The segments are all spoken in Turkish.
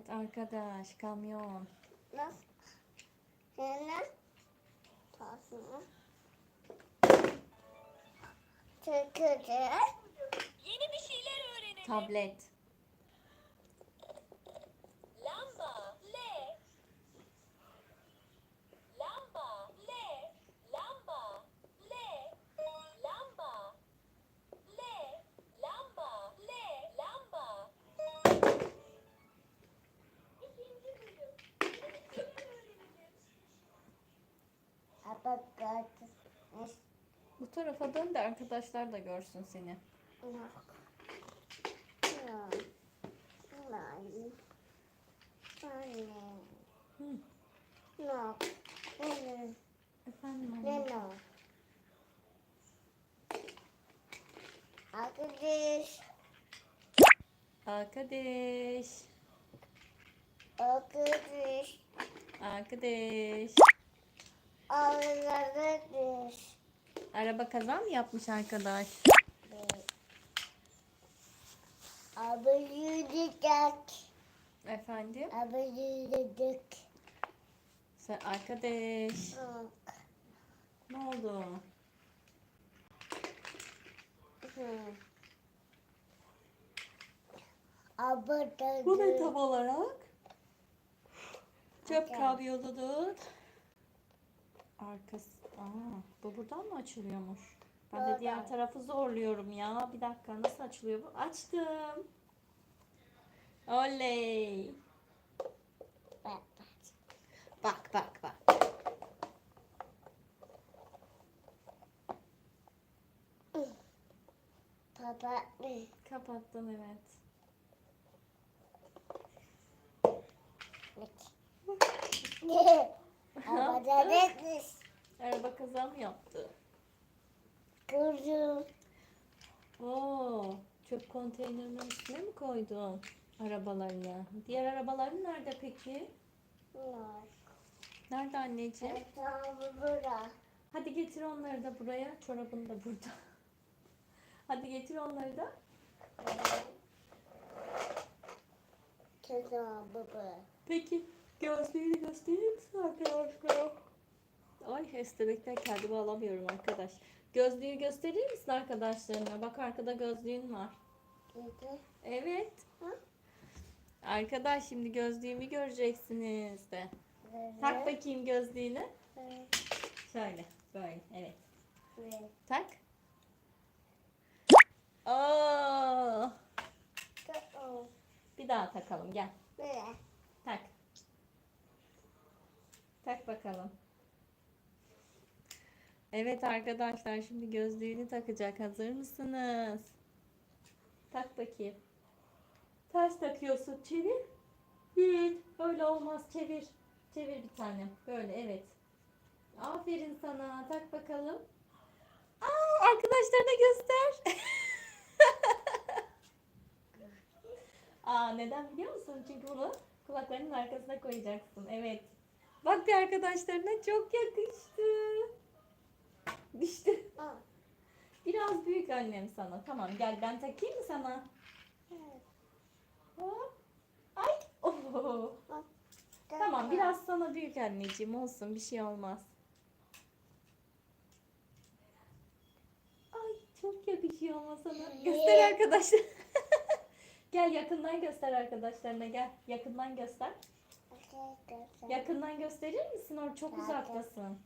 Evet arkadaş kamyon. Nasıl? Yine tasını. Çekeceğiz. Yeni bir şeyler öğrenelim. Tablet. Bu tarafa dön de arkadaşlar da görsün seni. Efendim anne. Arkadaş. Arkadaş. Arkadaş. Arkadaş. Araba kaza mı yapmış arkadaş? Abi yürüyecek. Efendim? Abi yürüyecek. Sen arkadaş. Yok. Ne oldu? Hı. Abi Bu ne tam olarak? Çöp Okey. kamyonudur. Arkası. Aa, bu buradan mı açılıyormuş? Ben de diğer tarafı zorluyorum ya. Bir dakika nasıl açılıyor bu? Açtım. Oley. Bak. Bak bak bak. Baba ne? Kapattım evet. Ne? Abi dedi. Araba kaza mı yaptı? Kızım. Oo, çöp konteynerinin üstüne mi koydun arabalarını? Diğer arabaların nerede peki? Yok. Nerede anneciğim? Hesabı bura. Hadi getir onları da buraya. Çorabın da burada. Hadi getir onları da. Hesabı bura. Peki gözlüğünü gösterir misin arkadaşlar? Ay hestebekten kendimi alamıyorum arkadaş. Gözlüğü gösterir misin arkadaşlarına? Bak arkada gözlüğün var. Evet. Hı? Arkadaş şimdi gözlüğümü göreceksiniz de. Tak bakayım gözlüğünü. Şöyle. Böyle. Evet. Tak. Oo. Bir daha takalım. Gel. Tak. Tak bakalım. Evet arkadaşlar şimdi gözlüğünü takacak. Hazır mısınız? Tak bakayım. Ters takıyorsun. Çevir. Hiç. Öyle olmaz. Çevir. Çevir bir tane. Böyle evet. Aferin sana. Tak bakalım. Aa, arkadaşlarına göster. Aa, neden biliyor musun? Çünkü bunu kulaklarının arkasına koyacaksın. Evet. Bak bir arkadaşlarına çok yakıştı. Biraz büyük annem sana. Tamam gel ben takayım mı sana? Hop. Ay. Oho. Tamam biraz sana büyük anneciğim olsun bir şey olmaz. Ay çok yakışıyor ama sana. Göster arkadaşlar. gel yakından göster arkadaşlarına gel. Yakından göster. Yakından gösterir misin? Or çok uzaktasın.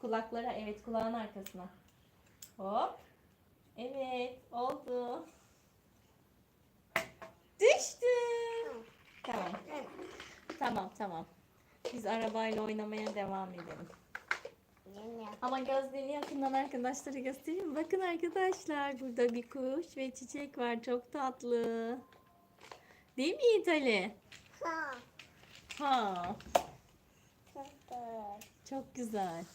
Kulaklara evet kulağın arkasına. Hop. Evet oldu. Düştü. Tamam. Tamam tamam. Biz arabayla oynamaya devam edelim. Ama gözlüğünü yakından arkadaşlara göstereyim. Bakın arkadaşlar burada bir kuş ve çiçek var. Çok tatlı. Değil mi Yiğit Ali? Ha. Çok güzel.